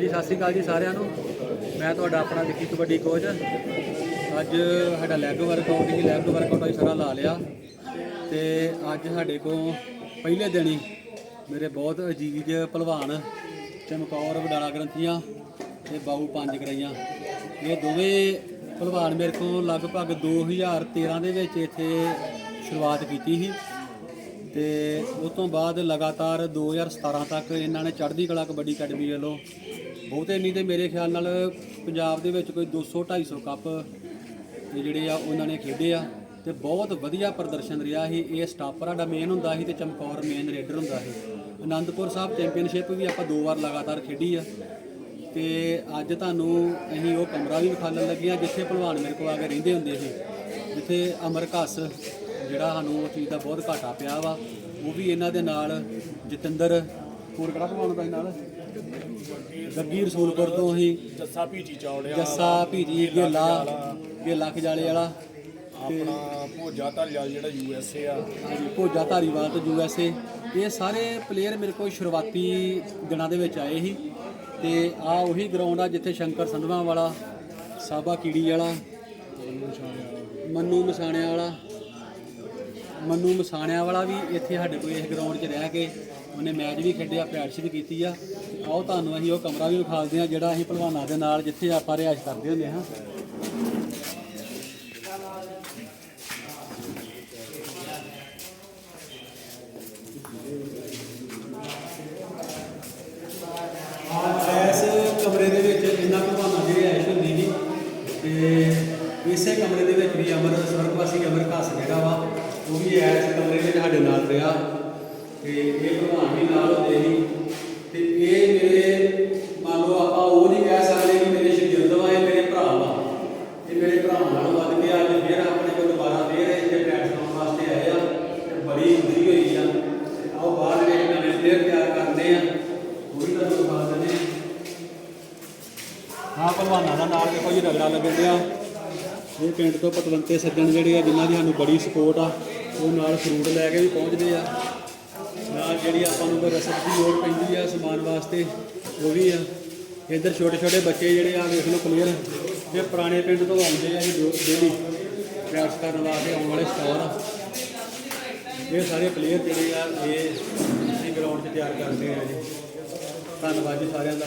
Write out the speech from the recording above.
ਹਾਂਜੀ, ਸਤਿ ਸ਼੍ਰੀ ਅਕਾਲ ਜੀ ਸਾਰਿਆਂ ਨੂੰ। ਮੈਂ ਤੁਹਾਡਾ ਆਪਣਾ ਵਿੱਕੀ ਕਬੱਡੀ ਕੋਚ ਅੱਜ ਸਾਡਾ ਲੈਗ ਵਰਕਆਊਟ ਹੀ ਲੈਗ ਵਰਕਆਊਟ ਅਸੀਂ ਸਾਰਾ ਲਾ ਲਿਆ। ਤੇ ਅੱਜ ਸਾਡੇ ਕੋਲ ਪਹਿਲੇ ਦਿਨ ਹੀ ਮੇਰੇ ਬਹੁਤ ਅਜੀਜ਼ ਪਹਿਲਵਾਨ ਚਮਕੌਰ ਵਡਾਲਾ ਗ੍ਰੰਥੀਆਂ ਤੇ ਬਾਊ ਪੰਜ ਕਰਾਈਆਂ ਇਹ ਦੋਵੇਂ ਪਹਿਲਵਾਨ ਮੇਰੇ ਕੋਲ ਲਗਭਗ 2013 ਦੇ ਵਿੱਚ ਇੱਥੇ ਸ਼ੁਰੂਆਤ ਕੀਤੀ ਸੀ। ਤੇ ਉਸ ਤੋਂ ਬਾਅਦ ਲਗਾਤਾਰ 2017 ਤੱਕ ਇਹਨਾਂ ਨੇ ਚੜ੍ਹਦੀ ਕਲਾ ਕਬੱਡੀ ਅਕੈਡਮੀ ਵੱਲੋਂ ਬਹੁਤੇ ਨਹੀਂ ਤੇ ਮੇਰੇ ਖਿਆਲ ਨਾਲ ਪੰਜਾਬ ਦੇ ਵਿੱਚ ਕੋਈ 200 250 ਕੱਪ ਇਹ ਜਿਹੜੇ ਆ, ਉਹਨਾਂ ਨੇ ਖੇਡੇ ਆ। ਤੇ ਬਹੁਤ ਵਧੀਆ ਪ੍ਰਦਰਸ਼ਨ ਰਿਹਾ ਸੀ। ਇਹ ਸਟਾਪਰਾ ਦਾ ਮੇਨ ਹੁੰਦਾ ਸੀ ਤੇ ਚਮਕੌਰ ਮੇਨ ਰੇਡਰ ਹੁੰਦਾ ਸੀ। ਆਨੰਦਪੁਰ ਸਾਹਿਬ ਚੈਂਪੀਅਨਸ਼ਿਪ ਵੀ ਆਪਾਂ ਦੋ ਵਾਰ ਲਗਾਤਾਰ ਖੇਡੀ ਆ। ਤੇ ਅੱਜ ਤੁਹਾਨੂੰ ਅਸੀਂ ਉਹ ਕਮਰਾ ਵੀ ਵਿਖਾਲਣ ਲੱਗੇ ਆ, ਜਿੱਥੇ ਭਲਵਾਨ ਮੇਰੇ ਕੋਲ ਆ ਕੇ ਰਹਿੰਦੇ ਹੁੰਦੇ ਸੀ। ਜਿੱਥੇ ਅਮਰ ਘਸ, ਜਿਹੜਾ ਸਾਨੂੰ ਉਹ ਚੀਜ਼ ਦਾ ਬਹੁਤ ਘਾਟਾ ਪਿਆ ਵਾ, ਉਹ ਵੀ ਇਹਨਾਂ ਦੇ ਨਾਲ। ਜਤਿੰਦਰ, ਹੋਰ ਕਿਹੜਾ ਭਲਵਾਨ ਦਾ ਸੀ ਨਾਲ? ਗੱਗੀ ਰਸੂਲਪੁਰ ਤੋਂ ਹੀ। ਜੱਸਾ ਭੀਜੀ ਚੌੜਿਆ ਜੱਸਾ ਭੀਜੀ ਗੇਲਾ ਗੇਲਾ ਖਜਾਲੇ ਵਾਲਾ। ਆਪਣਾ ਭੋਜਾ ਧਾਲੀਵਾਲ ਜਿਹੜਾ ਯੂ ਐਸ ਏ ਆ ਭੋਜਾ ਧਾਰੀਵਾਲ ਤੋਂ ਯੂ ਐਸ ਏ ਇਹ ਸਾਰੇ ਪਲੇਅਰ ਮੇਰੇ ਕੋਲ ਸ਼ੁਰੂਆਤੀ ਦਿਨਾਂ ਦੇ ਵਿੱਚ ਆਏ ਸੀ। ਤੇ ਆ ਉਹੀ ਗਰਾਊਂਡ ਆ ਜਿੱਥੇ ਸ਼ੰਕਰ ਸੰਧਵਾ ਵਾਲਾ ਸਾਬਾ ਕੀੜੀ ਵਾਲਾ ਮੰਨੂ ਮਸਾਣਿਆਂ ਵਾਲਾ। ਮੰਨੂ ਮਸਾਣਿਆਂ ਵਾਲਾ ਵੀ ਇੱਥੇ ਸਾਡੇ ਕੋਲ ਇਸ ਗਰਾਊਂਡ 'ਚ ਰਹਿ ਕੇ ਉਹਨੇ ਮੈਚ ਵੀ ਖੇਡਿਆ ਪ੍ਰੈਕਟਿਸ ਵੀ ਕੀਤੀ ਆ। ਆਓ ਤੁਹਾਨੂੰ ਅਸੀਂ ਉਹ ਕਮਰਾ ਵੀ ਵਿਖਾਲਦੇ ਆ ਜਿਹੜਾ ਅਸੀਂ ਭਲਵਾਨਾਂ ਦੇ ਨਾਲ ਜਿੱਥੇ ਆਪਾਂ ਰਿਆਜ਼ ਕਰਦੇ ਹੁੰਦੇ ਹਾਂ। ਇਸ ਕਮਰੇ ਦੇ ਵਿੱਚ ਇਹਨਾਂ ਭਲਵਾਨਾਂ ਦੀ ਰਿਹਾਇਸ਼ ਹੁੰਦੀ ਸੀ, ਤੇ ਇਸੇ ਕਮਰੇ ਦੇ ਵਿੱਚ ਵੀ ਅਮਰ, ਸਵਰਗਵਾਸੀ ਅਮਰ ਘਾਸ ਜਿਹੜਾ ਵਾ, ਉਹ ਵੀ ਇਸ ਕਮਰੇ ਵਿੱਚ ਸਾਡੇ ਨਾਲ ਰਿਹਾ। ਤੇ ਇਹ ਭਲਵਾਨ ਵੀ ਨਾਲ ਹੁੰਦੇ ਸੀ। ਤੇ ਇਹ ਮੇਰੇ, ਮੰਨ ਲਓ ਆਪਾਂ ਉਹ ਨਹੀਂ ਕਹਿ ਸਕਦੇ ਕਿ ਮੇਰੇ ਸ਼ਗਿਰਦ ਵਾ ਇਹ ਮੇਰੇ ਭਰਾ ਵਾ। ਇਹ ਮੇਰੇ ਭਰਾਵਾਂ ਨਾਲ ਵੱਧ ਕੇ ਅੱਜ ਫੇਰ ਆਪਣੇ ਕੋਲ ਦੁਬਾਰਾ ਫੇਰ ਇੱਥੇ ਪ੍ਰੈਕਟਿਸ ਵਾਸਤੇ ਆਏ ਆ ਤੇ ਬੜੀ ਖੁਸ਼ੀ ਹੋਈ ਆ। ਤੇ ਆਓ ਬਾਹਰ ਦੇ ਨਵੇਂ ਪਲੇਅਰ ਤਿਆਰ ਕਰਦੇ ਆ। ਉਹ ਵੀ ਤੁਹਾਨੂੰ ਦਿਖਾ ਦਿੰਦੇ ਹਾਂ ਭਲਵਾਨਾਂ ਦਾ ਨਾਲ ਦੇਖੋ ਜੀ ਰਗੜਾ ਲੱਗਣ ਡਿਆ। ਇਹ ਪਿੰਡ ਤੋਂ ਪਤਵੰਤੇ ਸੱਜਣ ਜਿਹੜੇ ਆ, ਜਿਨ੍ਹਾਂ ਦੀ ਸਾਨੂੰ ਬੜੀ ਸਪੋਰਟ ਆ, ਉਹ ਨਾਲ ਫਰੂਟ ਲੈ ਕੇ ਵੀ ਪਹੁੰਚਦੇ ਆ। ਜਿਹੜੀ ਆਪਾਂ ਨੂੰ ਕੋਈ ਰਸਦ ਦੀ ਲੋੜ ਪੈਂਦੀ ਆ ਸਮਾਨ ਵਾਸਤੇ, ਉਹ ਵੀ ਆ। ਇੱਧਰ ਛੋਟੇ ਛੋਟੇ ਬੱਚੇ ਜਿਹੜੇ ਆ, ਵੇਖ ਲਓ ਕਲੀਅਰ ਇਹ ਪੁਰਾਣੇ ਪਿੰਡ ਤੋਂ ਆਉਂਦੇ ਆ ਇਹ ਡੇਲੀ ਪ੍ਰੈਕਟਿਸ ਕਰਨ ਵਾਸਤੇ ਆਉਣ ਵਾਲੇ ਸਟਾਰ ਆ। ਇਹ ਸਾਰੇ ਪਲੇਅਰ ਜਿਹੜੇ ਆ, ਇਹ ਅਸੀਂ ਗਰਾਊਂਡ 'ਚ ਤਿਆਰ ਕਰਦੇ ਆ ਜੀ। ਧੰਨਵਾਦ ਜੀ ਸਾਰਿਆਂ ਦਾ।